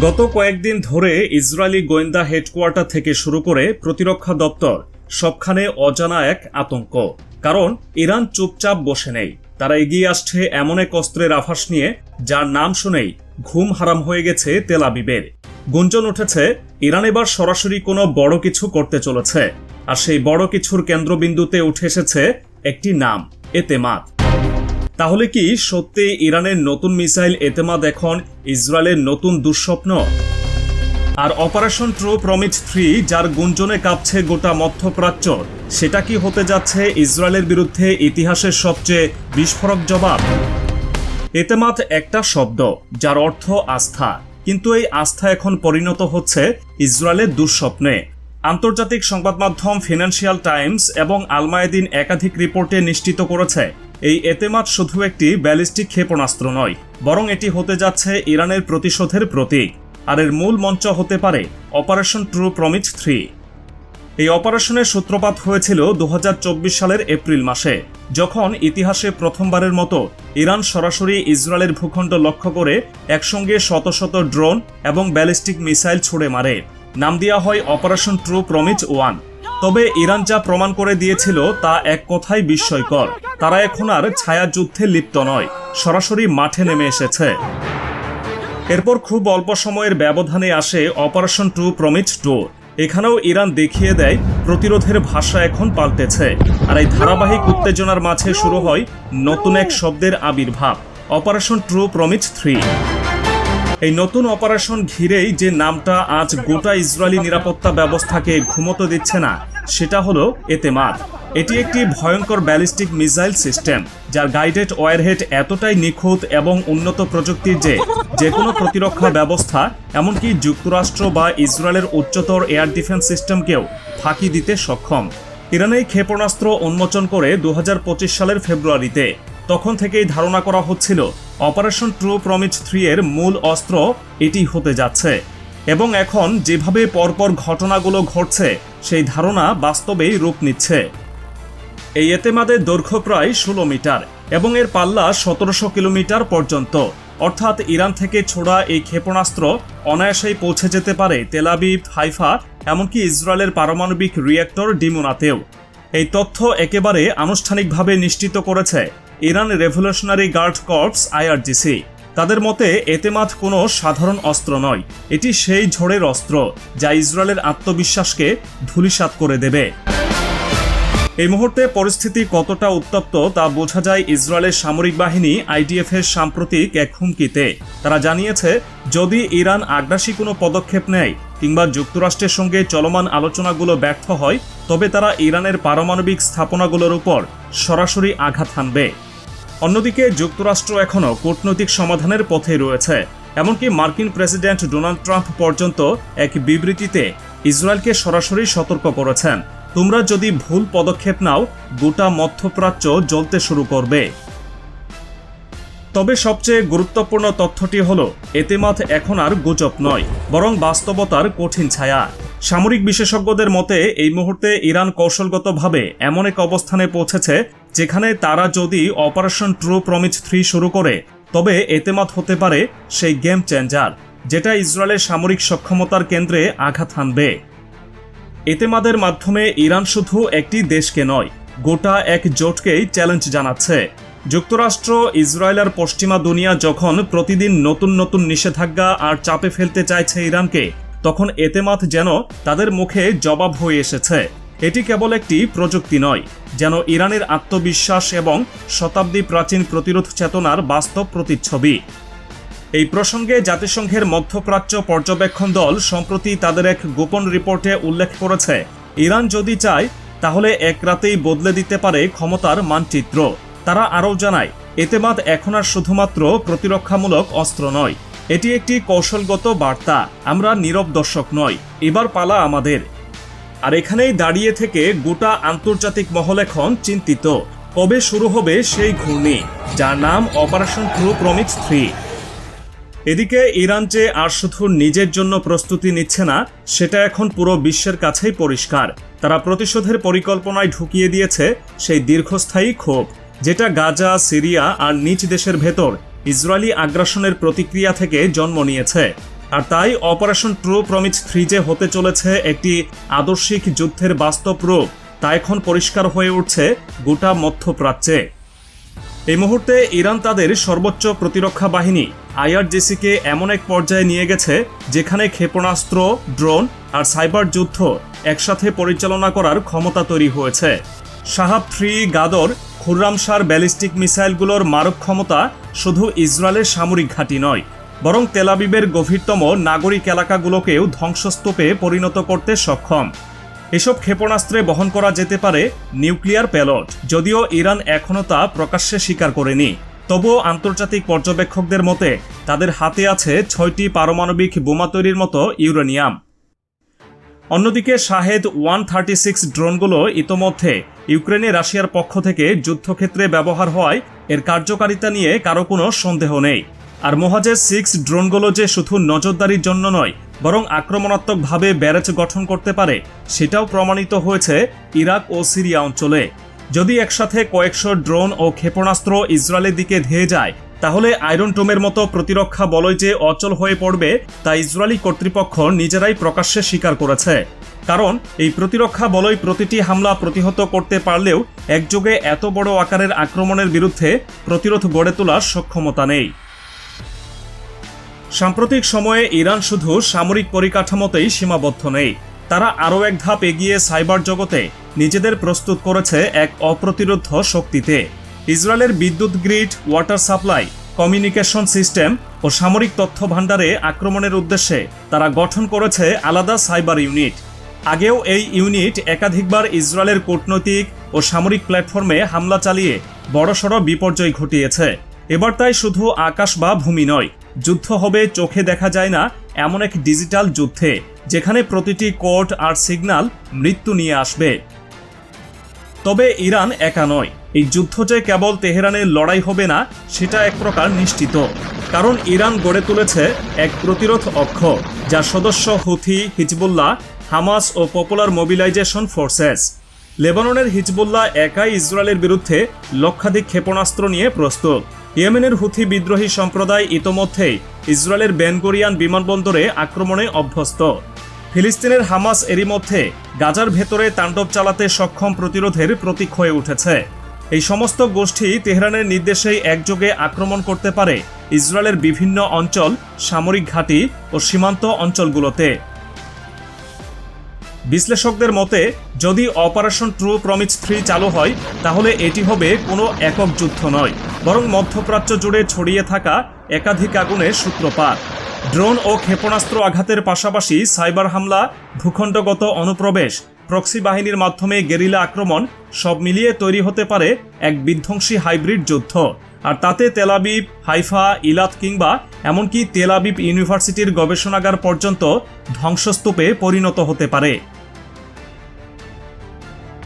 গত কয়েকদিন ধরে ইসরায়েলি গোয়েন্দা হেডকোয়ার্টার থেকে শুরু করে প্রতিরক্ষা দপ্তর সবখানে অজানা এক আতঙ্ক। কারণ, ইরান চুপচাপ বসে নেই। তারা এগিয়ে আসছে এমন এক অস্ত্রের আভাস নিয়ে, যার নাম শুনেই ঘুম হারাম হয়ে গেছে তেলাবিবের গুঞ্জন উঠেছে, ইরান এবার সরাসরি কোনো বড় কিছু করতে চলেছে। আর সেই বড় কিছুর কেন্দ্রবিন্দুতে উঠে এসেছে একটি নাম এতেমাদ তাহলে কি সত্যি ইরানের নতুন মিসাইল এতেমাদ এখন ইসরায়েলের নতুন দুঃস্বপ্ন? আর অপারেশন ট্রু প্রমিট থ্রি, যার গুঞ্জনে কাঁপছে গোটা মধ্যপ্রাচ্য, সেটা কি হতে যাচ্ছে ইসরায়েলের বিরুদ্ধে ইতিহাসের সবচেয়ে বিস্ফোরক জবাব? এতেমাত একটা শব্দ, যার অর্থ আস্থা। কিন্তু এই আস্থা এখন পরিণত হচ্ছে ইসরায়েলের দুঃস্বপ্নে। আন্তর্জাতিক সংবাদ মাধ্যম ফিনান্সিয়াল টাইমস এবং আলমায়েদিন একাধিক রিপোর্টে নিশ্চিত করেছে এই এতেমাত শুধু একটি ব্যালিস্টিক ক্ষেপণাস্ত্র নয়, বরং এটি হতে যাচ্ছে ইরানের প্রতিশোধের প্রতীক, আর এর মূল মঞ্চ হতে পারে অপারেশন ট্রু প্রমিট থ্রি। এই অপারেশনের সূত্রপাত হয়েছিল দু হাজার চব্বিশ সালের এপ্রিল মাসে, যখন ইতিহাসে প্রথমবারের মতো ইরান সরাসরি ইসরায়েলের ভূখণ্ড লক্ষ্য করে একসঙ্গে শত শত ড্রোন এবং ব্যালিস্টিক মিসাইল ছুড়ে মারে। নাম দেওয়া হয় অপারেশন ট্রু প্রমিট ওয়ান। তবে ইরান যা প্রমাণ করে দিয়েছিল তা এক কথাই বিস্ময়কর। তারা এখন আর ছায়া যুদ্ধে লিপ্ত নয়, সরাসরি মাঠে নেমে এসেছে। এরপর খুব অল্প সময়ের ব্যবধানে আসে অপারেশন টু প্রমিট টু। এখানেও ইরান দেখিয়ে দেয়, প্রতিরোধের ভাষা এখন পাল্টেছে, আর এই ধারাবাহিক উত্তেজনার মাঝে শুরু হয় নতুন এক শব্দের আবির্ভাব, অপারেশন ট্রু প্রমিট থ্রি। এই নতুন অপারেশন ঘিরেই যে নামটা আজ গোটা ইসরায়েলি নিরাপত্তা ব্যবস্থাকে ঘুমোতে দিচ্ছে না, সেটা হলো এতেমাদ এটি একটি ভয়ঙ্কর ব্যালিস্টিক মিসাইল সিস্টেম, যার গাইডেড ওয়ারহেড এতটাই নিখুঁত এবং উন্নত প্রযুক্তির যে যে কোনো প্রতিরক্ষা ব্যবস্থা, এমনকি যুক্তরাষ্ট্র বা ইসরায়েলের উচ্চতর এয়ার ডিফেন্স সিস্টেমকেও ফাঁকি দিতে সক্ষম। ইরান এই ক্ষেপণাস্ত্র উন্মোচন করে দু হাজার পঁচিশ সালের ফেব্রুয়ারিতে তখন থেকেই ধারণা করা হচ্ছিল, অপারেশন ট্রু প্রমিজ থ্রি এর মূল অস্ত্র এটি হতে যাচ্ছে। এবং এখন যেভাবে পরপর ঘটনাগুলো ঘটছে, সেই ধারণা বাস্তবেই রূপ নিচ্ছে। এই এতেমাদের দৈর্ঘ্য প্রায় ষোলো মিটার এবং এর পাল্লা সতেরোশো কিলোমিটার পর্যন্ত। অর্থাৎ ইরান থেকে ছোড়া এই ক্ষেপণাস্ত্র অনায়াসেই পৌঁছে যেতে পারে তেলাবিব হাইফা, এমনকি ইসরায়েলের পারমাণবিক রিয়েক্টর ডিমোনাতেও। এই তথ্য একেবারে আনুষ্ঠানিকভাবে নিশ্চিত করেছে Iran revolutionary guard corps IRGC. তাদের মতে, এতেমাদ কোনো সাধারণ অস্ত্র নয়, এটি সেই ঝড়ের অস্ত্র যা ইসরায়েলের আত্মবিশ্বাসকে ধূলিসাৎ করে দেবে। এই মুহূর্তে পরিস্থিতি কতটা উত্তপ্ত তা বোঝা যায় ইসরায়েলের সামরিক বাহিনী, আইডিএফ এর সাম্প্রতিক এক হুমকিতে। তারা জানিয়েছে, যদি ইরান আগ্রাসী কোনো পদক্ষেপ নেয় কিংবা যুক্তরাষ্ট্রের সঙ্গে চলমান আলোচনাগুলো ব্যর্থ হয়, তবে তারা ইরানের পারমাণবিক স্থাপনাগুলোর উপর সরাসরি আঘাত হানবে। অন্যদিকে, যুক্তরাষ্ট্র এখনও কূটনৈতিক সমাধানের পথে রয়েছে। এমনকি মার্কিন প্রেসিডেন্ট ডোনাল্ড ট্রাম্প পর্যন্ত এক বিবৃতিতে ইসরায়েলকে সরাসরি সতর্ক করেছেন। তোমরা যদি ভুল পদক্ষেপ নাও, গোটা মধ্যপ্রাচ্য জ্বলতে শুরু করবে। তবে সবচেয়ে গুরুত্বপূর্ণ তথ্যটি হল এতেমাত এখন আর গুজব নয়, বরং বাস্তবতার কঠিন ছায়া। সামরিক বিশেষজ্ঞদের মতে, এই মুহূর্তে ইরান কৌশলগতভাবে এমন এক অবস্থানে পৌঁছেছে, যেখানে তারা যদি অপারেশন ট্রু প্রমিজ থ্রি শুরু করে, তবে এতেমাত হতে পারে সেই গেম চেঞ্জার, যেটা ইসরায়েলের সামরিক সক্ষমতার কেন্দ্রে আঘাত হানবে। এতেমাদের মাধ্যমে ইরান শুধু একটি দেশকে নয়, গোটা এক জোটকেই চ্যালেঞ্জ জানাচ্ছে। যুক্তরাষ্ট্র, ইসরায়েল আর পশ্চিমা দুনিয়া যখন প্রতিদিন নতুন নতুন নিষেধাজ্ঞা আর চাপে ফেলতে চাইছে ইরানকে, তখন এতেমাত যেন তাদের মুখে জবাব হয়ে এসেছে। এটি কেবল একটি প্রযুক্তি নয়, যেন ইরানের আত্মবিশ্বাস এবং শতাব্দী প্রাচীন প্রতিরোধ চেতনার বাস্তব প্রতিচ্ছবি। এই প্রসঙ্গে জাতিসংঘের মধ্যপ্রাচ্য পর্যবেক্ষণ দল সম্প্রতি তাদের এক গোপন রিপোর্টে উল্লেখ করেছে, ইরান যদি চায়, তাহলে এক রাতেই বদলে দিতে পারে ক্ষমতার মানচিত্র। তারা আরও জানায় এতেমাদ এখন আর শুধুমাত্র প্রতিরক্ষামূলক অস্ত্র নয়, এটি একটি কৌশলগত বার্তা, আমরা নীরব দর্শক নয় এবার পালা আমাদের। আর এখানেই দাঁড়িয়ে থেকে গোটা আন্তর্জাতিক মহল এখন চিন্তিত, কবে শুরু হবে সেই ঘূর্ণি, যার নাম অপারেশন ট্রু প্রমিট থ্রি এদিকে ইরান যে আর শুধু নিজের জন্য প্রস্তুতি নিচ্ছে না, সেটা এখন পুরো বিশ্বের কাছেই পরিষ্কার। তারা প্রতিশোধের পরিকল্পনায় ঢুকিয়ে দিয়েছে সেই দীর্ঘস্থায়ী ক্ষোভ, যেটা গাজা, সিরিয়া আর নিজ দেশের ভেতর ইসরায়েলি আগ্রাসনের প্রতিক্রিয়া থেকে জন্ম নিয়েছে। আর তাই অপারেশন ট্রু প্রমিজ থ্রি যে হতে চলেছে একটি আদর্শিক যুদ্ধের বাস্তব রূপ, তা এখন পরিষ্কার হয়ে উঠছে গোটা মধ্যপ্রাচ্যে। এই মুহূর্তে ইরান তাদের সর্বোচ্চ প্রতিরক্ষা বাহিনী, আইআরজিসিকে এমন এক পর্যায়ে নিয়ে গেছে, যেখানে ক্ষেপণাস্ত্র, ড্রোন আর সাইবার যুদ্ধ একসাথে পরিচালনা করার ক্ষমতা তৈরি হয়েছে। সাহাব থ্রি গাদর খুররামশার ব্যালিস্টিক মিসাইলগুলোর মারক ক্ষমতা শুধু ইসরায়েলের সামরিক ঘাঁটি নয়, বরং তেলাবিবের গভীরতম নাগরিক এলাকাগুলোকেও ধ্বংসস্তূপে পরিণত করতে সক্ষম। এসব ক্ষেপণাস্ত্রে বহন করা যেতে পারে নিউক্লিয়ার প্যালট। যদিও ইরান এখনও তা প্রকাশ্যে স্বীকার করেনি। তবুও আন্তর্জাতিক পর্যবেক্ষকদের মতে, তাদের হাতে আছে ছয়টি পারমাণবিক বোমা তৈরির মতো ইউরেনিয়াম। অন্যদিকে শাহেদ ওয়ান থার্টি সিক্স ড্রোনগুলো ইতোমধ্যে ইউক্রেনে রাশিয়ার পক্ষ থেকে যুদ্ধক্ষেত্রে ব্যবহার হওয়ায় এর কার্যকারিতা নিয়ে কারও কোনো সন্দেহ নেই। আর মোহাজের সিক্স ড্রোনগুলো যে শুধু নজরদারির জন্য নয় বরং আক্রমণাত্মকভাবে ব্যারেজ গঠন করতে পারে, সেটাও প্রমাণিত হয়েছে ইরাক ও সিরিয়া অঞ্চলে। যদি একসাথে কয়েকশো ড্রোন ও ক্ষেপণাস্ত্র ইসরায়েলের দিকে ধেয়ে যায়, তাহলে আয়রন টোমের মতো প্রতিরক্ষা বলয় যে অচল হয়ে পড়বে, তা ইসরায়েলি কর্তৃপক্ষ নিজেরাই প্রকাশ্যে স্বীকার করেছে। কারণ, এই প্রতিরক্ষা বলয় প্রতিটি হামলা প্রতিহত করতে পারলেও একযোগে এত বড় আকারের আক্রমণের বিরুদ্ধে প্রতিরোধ গড়ে তোলার সক্ষমতা নেই। সাম্প্রতিক সময়ে ইরান শুধু সামরিক পরিকাঠামোতেই সীমাবদ্ধ নেই। তারা আরও এক ধাপ এগিয়ে সাইবার জগতে নিজেদের প্রস্তুত করেছে এক অপ্রতিরোধ শক্তিতে। ইসরায়েলের বিদ্যুৎ grid, water supply, communication system ও সামরিক তথ্য ভাণ্ডারে আক্রমণের উদ্দেশ্যে তারা গঠন করেছে আলাদা সাইবার ইউনিট। আগেও এই ইউনিট একাধিকবার ইসরায়েলের কূটনৈতিক ও সামরিক প্ল্যাটফর্মে হামলা চালিয়ে বড়সড় বিপর্যয় ঘটিয়েছে। এবার তাই শুধু আকাশ বা ভূমি নয় যুদ্ধ হবে, চোখে দেখা যায় না, এমন এক ডিজিটাল যুদ্ধে, যেখানে প্রতিটি কোর্ট আর সিগন্যাল মৃত্যু নিয়ে আসবে। তবে ইরান একা নয়। এই যুদ্ধ যে কেবল তেহরানের লড়াই হবে না, সেটা এক প্রকার নিশ্চিত। কারণ ইরান গড়ে তুলেছে এক প্রতিরোধ অক্ষ, যার সদস্য হুথি, হিজবুল্লাহ, হামাস ও পপুলার মোবিলাইজেশন ফোর্সেস। লেবাননের হিজবুল্লাহ একাই ইসরায়েলের বিরুদ্ধে লক্ষাধিক ক্ষেপণাস্ত্র নিয়ে প্রস্তুত। ইয়েমেনের হুথি বিদ্রোহী সম্প্রদায় ইতোমধ্যেই ইসরায়েলের বেনগোরিয়ান বিমানবন্দরে আক্রমণে অভ্যস্ত। ফিলিস্তিনের হামাস এরই মধ্যে গাজার ভেতরে তাণ্ডব চালাতে সক্ষম প্রতিরোধের প্রতীক হয়ে উঠেছে। এই সমস্ত গোষ্ঠী তেহরানের নির্দেশেই একযোগে আক্রমণ করতে পারে ইসরায়েলের বিভিন্ন অঞ্চল, সামরিক ঘাঁটি ও সীমান্ত অঞ্চলগুলোতে। বিশ্লেষকদের মতে, যদি অপারেশন ট্রু প্রমিস থ্রি চালু হয়, তাহলে এটি হবে কোনো একক যুদ্ধ নয়, বরং মধ্যপ্রাচ্য জুড়ে ছড়িয়ে থাকা একাধিক আগুনের সূত্রপাত। ড্রোন ও ক্ষেপণাস্ত্র আঘাতের পাশাপাশি সাইবার হামলা, ভূখণ্ডগত অনুপ্রবেশ, প্রক্সি বাহিনীর মাধ্যমে গেরিলা আক্রমণ, সব মিলিয়ে তৈরি হতে পারে এক বিধ্বংসী হাইব্রিড যুদ্ধ। আর তাতে তেলাবিব হাইফা, ইলাত কিংবা এমনকি তেলাবিব ইউনিভার্সিটির গবেষণাগার পর্যন্ত ধ্বংসস্তূপে পরিণত হতে পারে।